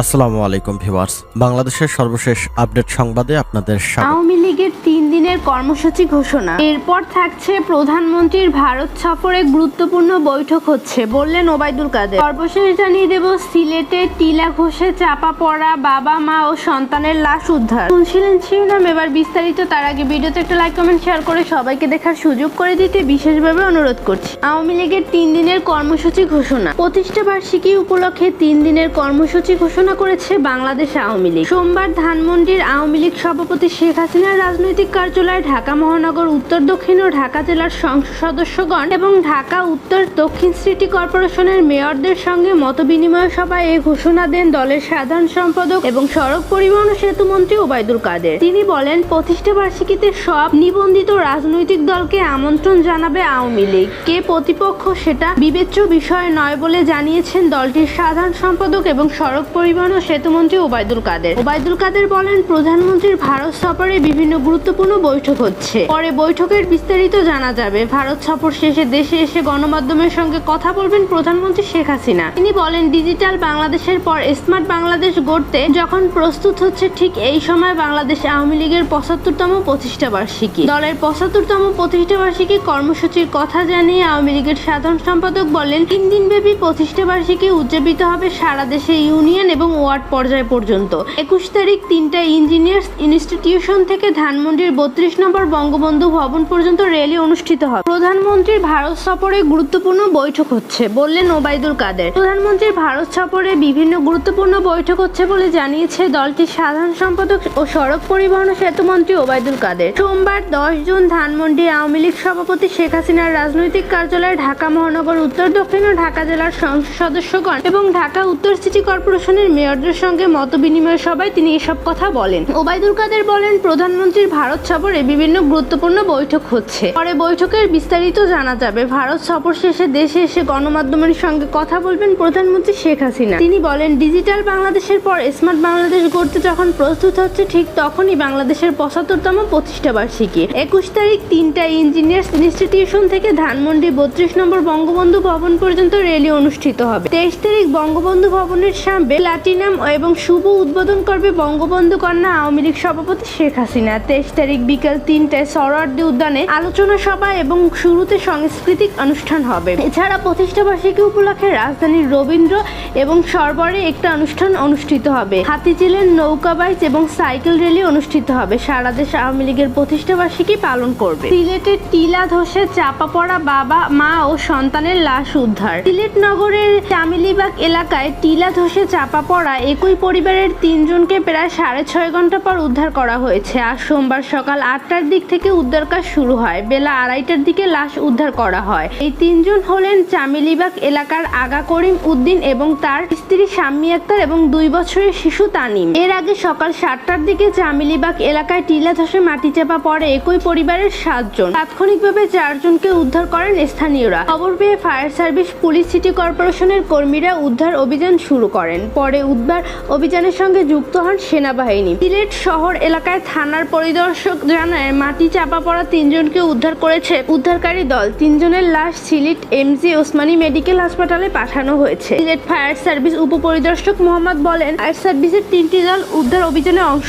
আসসালামু আলাইকুম ভিউয়ার্স। বাংলাদেশের সর্বশেষ আপডেট সংবাদে আপনাদের স্বাগত। আওয়ামী লীগের তিন দিনের কর্মসূচি ঘোষণা। এরপর থাকছে প্রধানমন্ত্রীর ভারত সফরে গুরুত্বপূর্ণ বৈঠক হচ্ছে, বললেন ওবায়দুল কাদের। সর্বশেষ জানিয়ে দেব, সিলেটে টিলা ঘষে চাপা পড়া বাবা, মা ও সন্তানের লাশ উদ্ধার। শুনছিলেন শিরোনাম, এবার বিস্তারিত তার আগে ভিডিওতে একটা লাইক কমেন্ট শেয়ার করে সবাইকে দেখার সুযোগ করে দিতে বিশেষভাবে অনুরোধ করছি। আওয়ামী লীগের তিন দিনের কর্মসূচি ঘোষণা। প্রতিষ্ঠা বার্ষিকী উপলক্ষে তিন দিনের কর্মসূচি ঘোষণা করেছে বাংলাদেশ আওয়ামী লীগ। সোমবার ধানমন্ডির আওয়ামী লীগ সভাপতি শেখ হাসিনার রাজনৈতিক কার্যালয়ে ঢাকা মহানগর, উত্তর দক্ষিণ ও ঢাকা জেলার সংসদ সদস্যগণ এবং ঢাকা, উত্তর, দক্ষিণ সিটি কর্পোরেশনের মেয়রদের সঙ্গে মতবিনিময় সভায় এ ঘোষণা দেন দলের সাধারণ সম্পাদক এবং সড়ক পরিবহন ও সেতু মন্ত্রী ওবায়দুল কাদের। তিনি বলেন, প্রতিষ্ঠা বার্ষিকীতে সব নিবন্ধিত রাজনৈতিক দলকে আমন্ত্রণ জানাবে আওয়ামী লীগ। কে প্রতিপক্ষ সেটা বিবেচ্য বিষয় নয় বলে জানিয়েছেন দলটির সাধারণ সম্পাদক এবং সড়ক পরিবহন ও সেতুমন্ত্রী ওবায়দুল কাদের। ওবায়দুল কাদের বলেন, প্রধানমন্ত্রীর ভারত সফরে বিভিন্ন গুরুত্বপূর্ণ বৈঠক হচ্ছে। পরে বৈঠকের বিস্তারিত জানা যাবে। ভারত সফর শেষে দেশে এসে গণমাধ্যমের সঙ্গে কথা বলবেন প্রধানমন্ত্রী শেখ হাসিনা। তিনি বলেন, ডিজিটাল বাংলাদেশের পর স্মার্ট বাংলাদেশ গড়তে যখন প্রস্তুত হচ্ছে ঠিক এই সময় বাংলাদেশ আওয়ামী লীগের পঁচাত্তরতম প্রতিষ্ঠা বার্ষিকী। দলের পঁচাত্তরতম প্রতিষ্ঠা বার্ষিকী কর্মসূচির কথা জানিয়ে আওয়ামী লীগের সাধারণ সম্পাদক বলেন, তিন দিনব্যাপী প্রতিষ্ঠা বার্ষিকী উদযাপিত হবে সারা দেশে ইউনিয়ন এবং ওয়ার্ড পর্যায় পর্যন্ত। একুশ তারিখ তিনটা ইঞ্জিনিয়ার্স ইনস্টিটিউশন থেকে ধানমন্ডির বত্রিশ নম্বর বঙ্গবন্ধু ভবন পর্যন্ত র্যালি অনুষ্ঠিত হবে। প্রধানমন্ত্রীর ভারত সফরে গুরুত্বপূর্ণ বৈঠক হচ্ছে বললেন ওবায়দুল কাদের। প্রধানমন্ত্রীর ভারত সফরে বিভিন্ন গুরুত্বপূর্ণ বৈঠক হচ্ছে বলে জানিয়েছে দলটির সাধারণ সম্পাদক ও সড়ক পরিবহন সেতুমন্ত্রী ওবায়দুল কাদের। সোমবার দশ জুন ধানমন্ডি আওয়ামী লীগ সভাপতি শেখ হাসিনার রাজনৈতিক কার্যালয়ে ঢাকা মহানগর, উত্তর দক্ষিণ ও ঢাকা জেলার সংসদ সদস্যগণ এবং ঢাকা উত্তর সিটি কর্পোরেশনের মেয়রদের সঙ্গে মতবিনিময় সভায় তিনি এসব কথা বলেন। ওবায়দুল কাদের বলেন, প্রধানমন্ত্রীর ভারত সফরে বিভিন্ন গুরুত্বপূর্ণ বৈঠক হচ্ছে। পরে বৈঠকের বিস্তারিত জানা যাবে। ভারত সফর শেষে দেশে এসে গণমাধ্যমের সঙ্গে কথা বলবেন প্রধানমন্ত্রী শেখ হাসিনা। তিনি বলেন, ডিজিটাল বাংলাদেশের পর স্মার্ট বাংলাদেশ গড়তে যখন প্রস্তুত হচ্ছে, ঠিক তখনই বাংলাদেশের পঁচাত্তরতম প্রতিষ্ঠা বার্ষিকী। একুশ তারিখ তিনটা ইঞ্জিনিয়ার্স ইনস্টিটিউশন থেকে ধানমন্ডি বত্রিশ নম্বর বঙ্গবন্ধু ভবন পর্যন্ত র্যালি অনুষ্ঠিত হবে। তেইশ তারিখ বঙ্গবন্ধু ভবনের সামনে প্লাটিনাম এবং শুভ উদ্বোধন করবে বঙ্গবন্ধু কন্যা আওয়ামী লীগ সভাপতি শেখ হাসিনা। তেইশ তারিখ বিকেল তিনটায় সরোয়ার্দী উদ্যানে আলোচনা সভা এবং শুরুতে সাংস্কৃতিক অনুষ্ঠান হবে। এছাড়া প্রতিষ্ঠা বার্ষিকী উপলক্ষে রাজধানীর রবীন্দ্র এবং সরবরে একটা অনুষ্ঠান অনুষ্ঠিত হবে। হাতিঝিলের নৌকা বাইচ এবং সাইকেল র্যালি অনুষ্ঠিত হবে। সারা দেশ আওয়ামী লীগের প্রতিষ্ঠা বার্ষিকী পালন করবে। সিলেটের টিলা ধসে চাপা পড়া বাবা, মা ও সন্তানের লাশ উদ্ধার। সিলেট নগরের চামিলিবাগ এলাকায় টিলা ধসে চাপা পড়া একই পরিবারের তিনজনকে প্রায় সাড়ে ছয় ঘণ্টা পর উদ্ধার করা হয়েছে। আর সোমবার সকাল আটটার দিক থেকে উদ্ধার কাজ শুরু হয়। বেলা আড়াইটার দিকে লাশ উদ্ধার করা হয়। এই তিনজন হলেন চামিলিবাগ এলাকার আগা করিম উদ্দিন এবং তার স্ত্রী শাম্মী আক্তার এবং দুই বছরের শিশু তানিম। এর আগে সকাল সাতটার দিকে চামিলিবাগ এলাকায় টিলা ধসে মাটি চাপা পড়ে একই পরিবারের সাতজন। তাৎক্ষণিকভাবে চারজনকে উদ্ধার করেন স্থানীয়রা। খবর পেয়ে ফায়ার সার্ভিস, পুলিশ, সিটি কর্পোরেশনের কর্মীরা উদ্ধার অভিযান শুরু করেন। পরে উদ্ধার অভিযানের সঙ্গে যুক্ত হন সেনাবাহিনী। সিলেট শহর এলাকায় থানার পরিদর্শক জানায়, মাটি চাপা পড়া তিনজনকে উদ্ধার করেছে উদ্ধারকারী দল। তিনজনের লাশ সিলেট এমজি ওসমানী মেডিকেল হাসপাতালে পাঠানো হয়েছে। সিলেট ফায়ার সার্ভিস উপপরিদর্শক মোহাম্মদ বলেন, ফায়ার সার্ভিসের তিনটি দল উদ্ধার অভিযানে অংশ